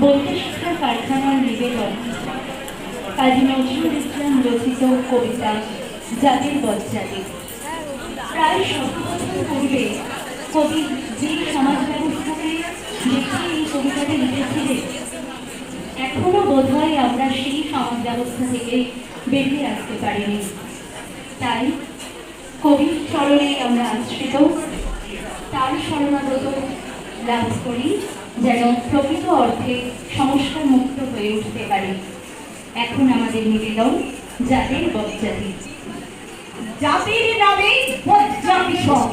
বইতে শিক্ষা কারখানার নিবেদন। কাজী নজরুল ইসলাম রচিত কবিতা, জাতির বজ্জাতি প্রায় শত পূর্বে কবি যে সমাজ ব্যবস্থাকে দেখে এই কবিতাটি লিখেছিলেন, এখনও বোধহয় আমরা সেই সমাজ ব্যবস্থা থেকে বেরিয়ে আসতে পারিনি। তাই কবির স্মরণে আমরা আশ্রিত, তার শরণাগত লাভ করি। যেন প্রকৃত অর্থে সংস্কার মুক্ত হয়ে উঠতে পারে। এখন আমাদের নিবেদন, জাতির বজ্জাতি জাতির নামে বজ্জাতি সব।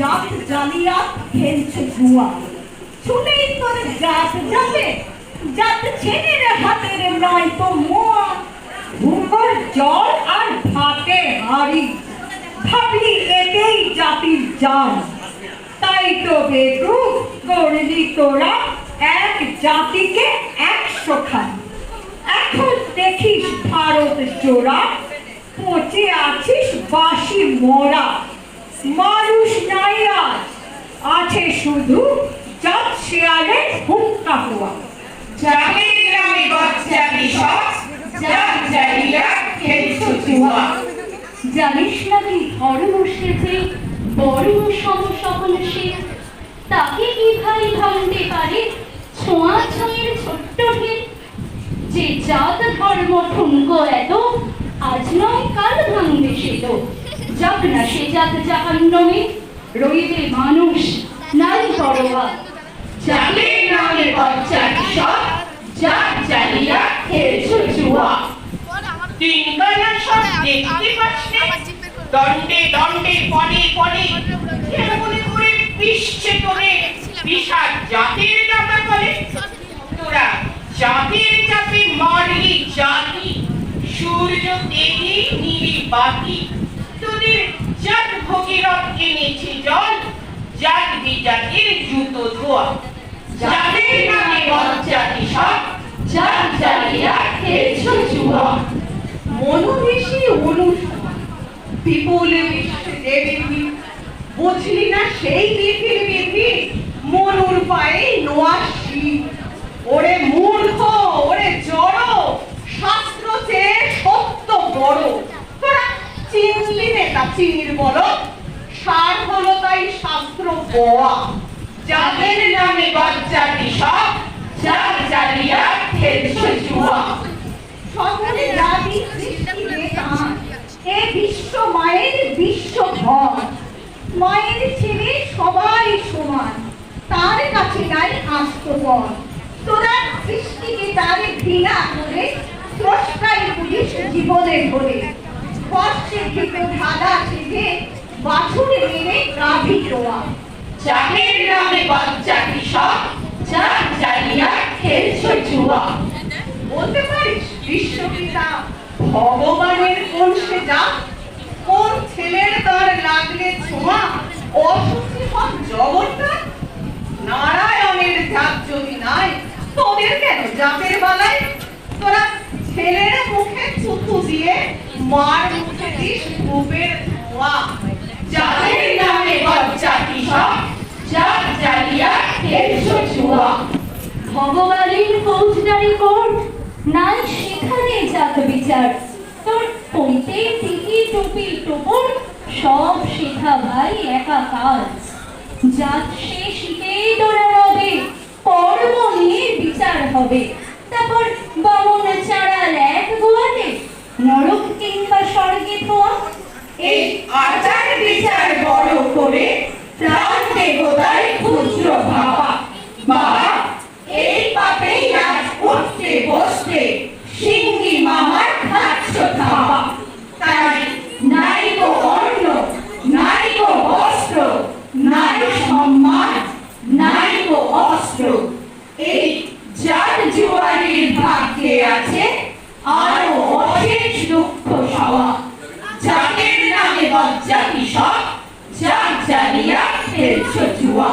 জাত জালিয়াত খেলছে ধোঁয়া ছুটেই তোর জাত যাবে জাত ছেলের হাতের নয় তো মোয়া। ভূগোল জল আর ভাতে হাড়ি। ভাবলি এতেই জাতির জান তাই তো বেদু করলি তোরা এক জাতিকে একশো খান। এখন দেখিস ভারত জোড়া পচে আছিস বাসি মরা। মানুষ নাই আজ আছে শুধু জাত শেয়ালে হুক্কা হওয়া। জাতির নামে বজ্জাতি সব জাত জালিয়া খেলছো জুয়া। জানিস না কি ধর্ম সেজে বর্ণ সম সকল সে। তাকে কি ভাই ভাঙতে পারে? ছোঁয়া ছয়ের ছোট্ট ঢের। যে জাত ধর্ম ঠুনক এত, আজ নয় কাল ভাঙবে সে তো। যাক না সে জাত জাহান্নমে রইবে মানুষ নাই পরোয়া। জাতির নামে বজ্জাতি সব জাত জালিয়া খেলছো জুয়া। তিনবেলা সব দেখতে পাচ্ছে দণ্ডে দণ্ডে, পদে পদে। কেমন করে পিষছে তোরে? বিশাল জাতির দাতা করে। তোরা জাতির চাপে মারলি জাতি। সূর্য দেবী নীলি বাতি। তোদের জাত ভগীরথ এনেছে জল। জাত বিজাতির জুতো ধোয়া। জাতির নামে বজ্জাতি সব। জাত জ্বালিয়া খেলছো জুয়া মনোবেশী অনুসমান বিপুল বিশ্বে দেবী বুঝলি না সেই বিপির বিপি মনুর পায়ে নোয়াশি ওরে মূর্খ, ওরে জড়, শাস্ত্র চেয়ে সত্য বড়। তোরা চিনলি নেতা চিনির বল? সার হলো তাই শাস্ত্র বয়া যাদের নামে বজ্জাতি সব জাত জ্বালিয়া খেলছো জুয়া। মায়ের বিশ্ব ঘর মায়ের ছেলে সবাই সমান। তার কাছে নাই আস্তপন তোরা সৃষ্টিকে তারে ঘৃণা করে স্রষ্টাই পুলিশ জীবনে ধরে। স্পর্শে থেকে ধাঁধা শিখে বাছুরে মেরে গাভী টোয়া যাদের নামে বজ্জাতি সব জাত জ্বালিয়া খেলছো জুয়া। বলতে পারিস, বিশ্বপিতা, ভগবানের কোন সে জাত কোন ছেলের তার লাগলে ছোঁয়া? অসুখী সব জগৎটা নারায়ণের জাত যদি নাই, তোদের কেন জাতের বেলায় তোরা ছেলের মুখে থুতু দিয়ে মার মুখে দিস রূপের ধোঁয়া। যাদের নামে বজ্জাতি সব জাত জ্বালিয়া খেলছো জুয়া ভগবানের ফৌজদারি কোর্ট নাই সেখানে জাত বিচার। তোর টিকি টুপি টুপুর সব শেখা ভাই একা কাজ। জাত শেষিতেই তোরা রবে, কর্ম নিয়ে বিচার হবে। তারপর বামন চাড়াল এক গোয়ালে, নরক কিংবা স্বর্গে ধোয়া এই আচার বিচার বড় করে প্রাণ দেবতায় ক্ষুদ্র ভাবা বাবা, এই পাপে আজ উঠতে বসতে, সিঙ্গি মামার খাচ্ছ থাপা। সম্মান নাইব অস্ত্র। এই যার জোয়ারের ভাগ্যে আছে আরও অশেষ দুঃখ সওয়া। যাদের নামে বজ্জাতি সব, যার জানিয়া খেলছো জুয়া।